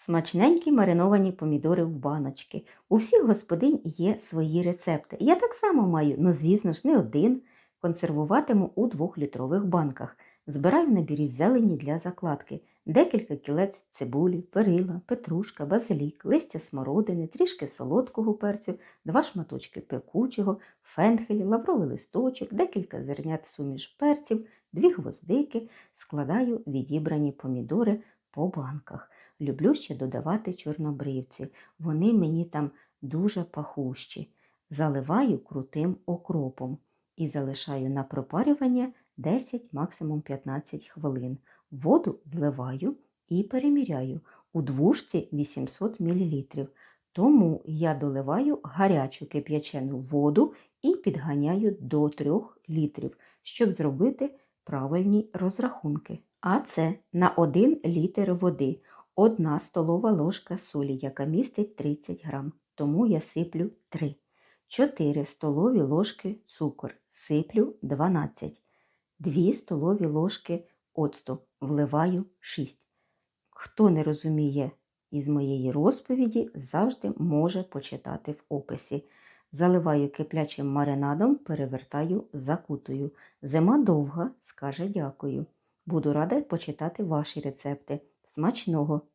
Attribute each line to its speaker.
Speaker 1: Смачненькі мариновані помідори в баночки. У всіх господинь є свої рецепти. Я так само маю, ну звісно ж, не один. Консервуватиму у двохлітрових банках. Збираю в набірі зелені для закладки, декілька кілець цибулі, перила, петрушка, базилік, листя смородини, трішки солодкого перцю, два шматочки пекучого, фенхель, лавровий листочок, декілька зернят суміш перців, дві гвоздики. Складаю відібрані помідори по банках. Люблю ще додавати чорнобривці. Вони мені там дуже пахущі. Заливаю крутим окропом і залишаю на пропарювання 10, максимум 15 хвилин. Воду зливаю і переміряю у двушці 800 мл. Тому я доливаю гарячу кип'ячену воду і підганяю до 3 літрів, щоб зробити правильні розрахунки. А це на 1 літр води 1 столова ложка солі, яка містить 30 грам, тому я сиплю 3. 4 столові ложки цукор, сиплю 12. 2 столові ложки оцту, вливаю 6. Хто не розуміє із моєї розповіді, завжди може почитати в описі. Заливаю киплячим маринадом, перевертаю, закутую. Зима довга, скаже дякую. Буду рада почитати ваші рецепти. Смачного!